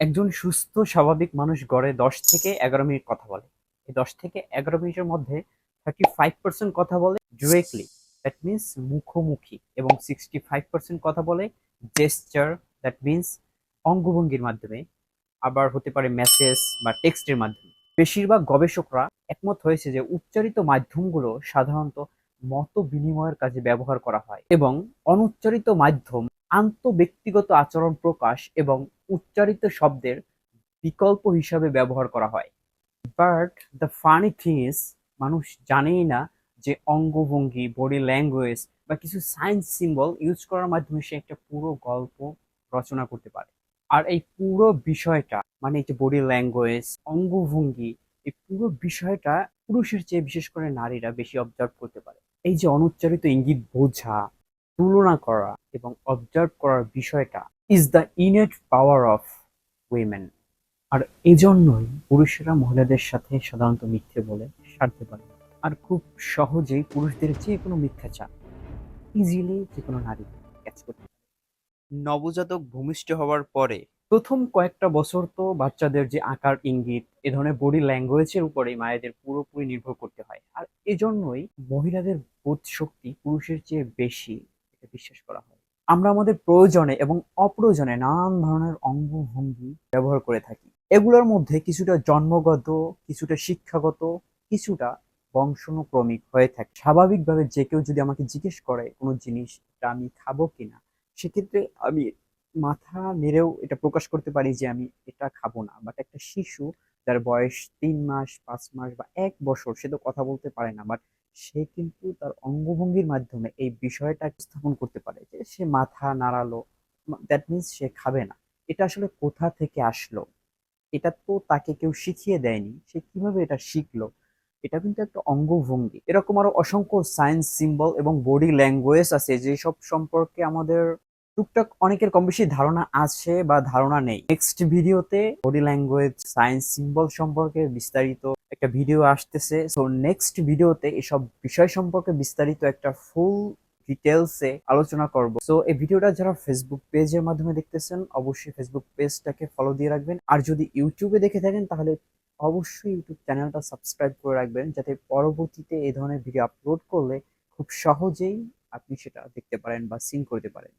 একজন সুস্থ, স্বাভাবিক মানুষ গড়ে দশ থেকে এগারো মিনিট কথা বলে। এই দশ থেকে এগারো মিনিটের মধ্যে থার্টি ফাইভ পার্সেন্ট কথা বলে ডিরেক্টলি দ্যাট মিনস মুখোমুখি এবং সিক্সটি ফাইভ পার্সেন্ট কথা বলে জেস্টার দ্যাট মিনস অঙ্গভঙ্গির মাধ্যমে, আবার হতে পারে মেসেজ বা টেক্সটের মাধ্যমে। বেশিরভাগ গবেষকরা একমত হয়েছে যে উচ্চারিত মাধ্যমগুলো সাধারণত মত বিনিময়ের কাজে ব্যবহার করা হয় এবং অনুচ্চারিত মাধ্যম আন্তঃব্যক্তিগত আচরণ প্রকাশ এবং উচ্চারিত শব্দের বিকল্প হিসাবে ব্যবহার করা হয়। বাট দ্য ফানি থিং মানুষ জানেই না যে অঙ্গভঙ্গি বডি ল্যাঙ্গুয়েজ বা কিছু সায়েন্স সিম্বল ইউজ করার মাধ্যমে সে একটা পুরো গল্প রচনা করতে পারে। আর এই পুরো বিষয়টা মানে এই যে বডি ল্যাঙ্গুয়েজ অঙ্গভঙ্গি, এই পুরো বিষয়টা পুরুষের চেয়ে বিশেষ করে নারীরা বেশি অবজার্ভ করতে পারে। এই যে অনুচ্চারিত ইঙ্গিত বোঝা, তুলনা করা এবং অবজার্ভ করার বিষয়টা is the innate power of women আর এজন্যই পুরুষেরা মহিলাদের সাথে সাধারণত মিথ্যে বলে সারতে পারে। আর খুব সহজেই পুরুষদের যে কোনো মিথ্যা মিথ্যাচার ইজিলি যে কোনো নারী ক্যাচ করতে নবজাতক ভূমিষ্ঠ হওয়ার পরে প্রথম কয়েকটা বছর তো বাচ্চাদের যে আকার ইঙ্গিত এ ধরনের বডি ল্যাঙ্গুয়েজের উপরেই মায়েদের পুরোপুরি নির্ভর করতে হয়। আর এজন্যই মহিলাদের বোধ শক্তি পুরুষের চেয়ে বেশি এটা বিশ্বাস করা হয়। আমরা আমাদের প্রয়োজনে এবং অপ্রয়োজনে নানান ধরনের অঙ্গভঙ্গি ব্যবহার করে থাকি। এগুলোর মধ্যে কিছুটা জন্মগত, কিছুটা শিক্ষাগত, কিছুটা বংশানুক্রমিক হয়ে থাকে। স্বাভাবিকভাবে যে কেউ যদি আমাকে জিজ্ঞেস করে কোনো জিনিসটা আমি খাব কিনা, সেক্ষেত্রে আমি মাথা নেড়েও এটা প্রকাশ করতে পারি যে আমি এটা খাব না। বাট একটা শিশু যার বয়স তিন মাস, পাঁচ মাস বা এক বছর, সে তো কথা বলতে পারে না বাট সে কিন্তু তার অঙ্গভঙ্গির মাধ্যমে এই বিষয়টা স্থাপন করতে পারে যে সে মাথা নাড়ালো দ্যাট মিনস সে খাবে না। এটা আসলে কোথা থেকে আসলো? এটা তো তাকে কেউ শিখিয়ে দেয়নি, সে কীভাবে এটা শিখলো? এটা কিন্তু একটা অঙ্গভঙ্গি। এরকম আরও অসংখ্য সায়েন্স সিম্বল এবং বডি ল্যাঙ্গুয়েজ আছে, যেসব সম্পর্কে আমাদের টুকটাক অনেকের কম বেশি ধারণা আছে বা ধারণা নেই। নেক্সট ভিডিওতে বডি ল্যাঙ্গুয়েজ সায়েন্স সিম্বল সম্পর্কে বিস্তারিত একটা ভিডিও আসতেছে। সো নেক্সট ভিডিওতে এসব বিষয় সম্পর্কে বিস্তারিত একটা ফুল ডিটেলসে আলোচনা করব। সো এই ভিডিওটা যারা ফেসবুক পেজের মাধ্যমে দেখতেছেন, অবশ্যই ফেসবুক পেজটাকে ফলো দিয়ে রাখবেন। আর যদি ইউটিউবে দেখে থাকেন, তাহলে অবশ্যই ইউটিউব চ্যানেলটা সাবস্ক্রাইব করে রাখবেন, যাতে পরবর্তীতে এই ধরনের ভিডিও আপলোড করলে খুব সহজেই আপনি সেটা দেখতে পারেন বা সিন করতে পারেন।